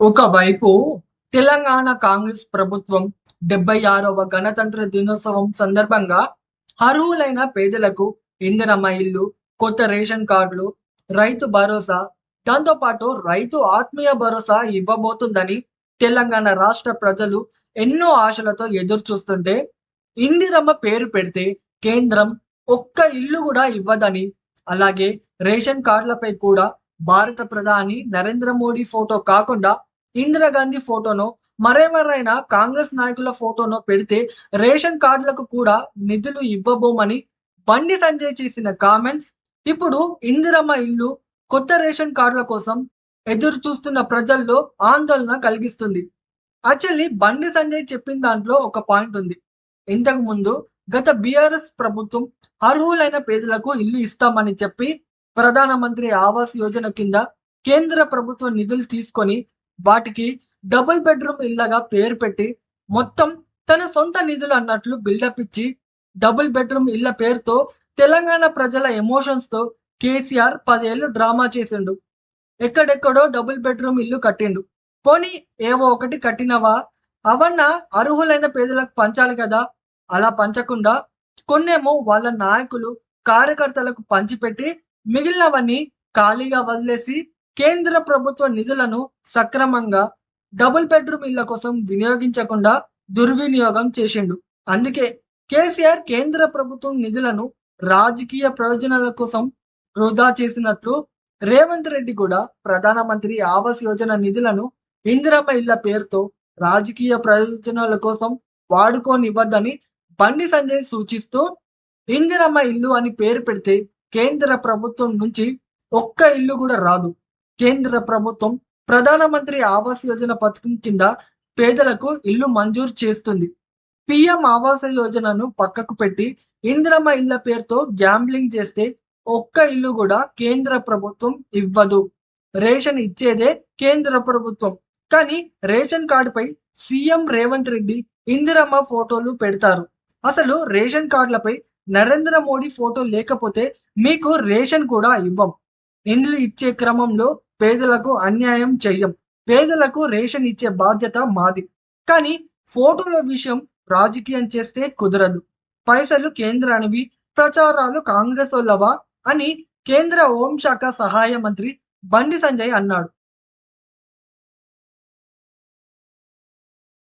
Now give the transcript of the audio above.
ఒకవైపు తెలంగాణ కాంగ్రెస్ ప్రభుత్వం డెబ్బై ఆరవ గణతంత్ర దినోత్సవం సందర్భంగా అర్హులైన పేదలకు ఇందిరమ్మ ఇల్లు కొత్త రేషన్ కార్డులు రైతు భరోసా దాంతో పాటు రైతు ఆత్మీయ భరోసా ఇవ్వబోతుందని తెలంగాణ రాష్ట్ర ప్రజలు ఎన్నో ఆశలతో ఎదురు చూస్తుంటే ఇందిరమ్మ పేరు పెడితే కేంద్రం ఒక్క ఇల్లు కూడా ఇవ్వదని అలాగే రేషన్ కార్డులపై కూడా భారత ప్రధాని నరేంద్ర మోడీ ఫోటో కాకుండా ఇందిరాగాంధీ ఫోటోను మరెవరైనా కాంగ్రెస్ నాయకుల ఫోటోను పెడితే రేషన్ కార్డులకు కూడా నిధులు ఇవ్వబోమని బండి సంజయ్ చేసిన కామెంట్స్. ఇప్పుడు ఇందిరమ్మ ఇల్లు కొత్త రేషన్ కార్డుల కోసం ఎదురు చూస్తున్న ప్రజల్లో ఆందోళన కలిగిస్తుంది. యాక్చువల్లీ బండి సంజయ్ చెప్పిన దాంట్లో ఒక పాయింట్ ఉంది. ఇంతకు ముందు గత బీఆర్ఎస్ ప్రభుత్వం అర్హులైన పేదలకు ఇల్లు ఇస్తామని చెప్పి ప్రధానమంత్రి ఆవాస్ యోజన కింద కేంద్ర ప్రభుత్వం నిధులు తీసుకొని వాటికి డబుల్ బెడ్రూమ్ ఇళ్ళగా పేరు పెట్టి మొత్తం తన సొంత నిధులు అన్నట్లు బిల్డప్ ఇచ్చి డబుల్ బెడ్రూమ్ ఇళ్ళ పేరుతో తెలంగాణ ప్రజల ఎమోషన్స్తో కేసీఆర్ పదేళ్ళు డ్రామా చేసిండు. ఎక్కడెక్కడో డబుల్ బెడ్రూమ్ ఇల్లు కట్టిండు. పోనీ ఏవో ఒకటి కట్టినవా? అవన్న అర్హులైన పేదలకు పంచాలి కదా? అలా పంచకుండా కొన్నేమో వాళ్ళ నాయకులు కార్యకర్తలకు పంచిపెట్టి మిగిలినవన్నీ ఖాళీగా వదిలేసి కేంద్ర ప్రభుత్వ నిధులను సక్రమంగా డబుల్ బెడ్రూమ్ ఇళ్ళ కోసం వినియోగించకుండా దుర్వినియోగం చేసిండు. అందుకే కేసీఆర్ కేంద్ర ప్రభుత్వం నిధులను రాజకీయ ప్రయోజనాల కోసం వృధా చేసినట్లు రేవంత్ రెడ్డి కూడా ప్రధానమంత్రి ఆవాస్ యోజన నిధులను ఇందిరమ్మ ఇళ్ళ పేరుతో రాజకీయ ప్రయోజనాల కోసం వాడుకోనివ్వద్దని బండి సంజయ్ సూచిస్తూ ఇందిరమ్మ ఇల్లు అని పేరు పెడితే కేంద్ర ప్రభుత్వం నుంచి ఒక్క ఇల్లు కూడా రాదు. కేంద్ర ప్రభుత్వం ప్రధానమంత్రి ఆవాస్ యోజన పథకం కింద పేదలకు ఇల్లు మంజూరు చేస్తుంది. పిఎం ఆవాస యోజనను పక్కకు పెట్టి ఇందిరమ్మ ఇళ్ళ పేరుతో గ్యాంబ్లింగ్ చేస్తే ఒక్క ఇల్లు కూడా కేంద్ర ప్రభుత్వం ఇవ్వదు. రేషన్ ఇచ్చేదే కేంద్ర ప్రభుత్వం. కానీ రేషన్ కార్డుపై సీఎం రేవంత్ రెడ్డి ఇందిరమ్మ ఫోటోలు పెడతారు. అసలు రేషన్ కార్డులపై నరేంద్ర మోడీ ఫోటో లేకపోతే మీకు రేషన్ కూడా ఇవ్వం. ఇండ్లు ఇచ్చే క్రమంలో పేదలకు అన్యాయం చెయ్యం. పేదలకు రేషన్ ఇచ్చే బాధ్యత మాది. కానీ ఫోటోల విషయం రాజకీయం చేస్తే కుదరదు. పైసలు కేంద్రానివి ప్రచారాలు కాంగ్రెస్ వాళ్ళవా అని కేంద్ర హోంశాఖ సహాయ మంత్రి బండి సంజయ్ అన్నాడు.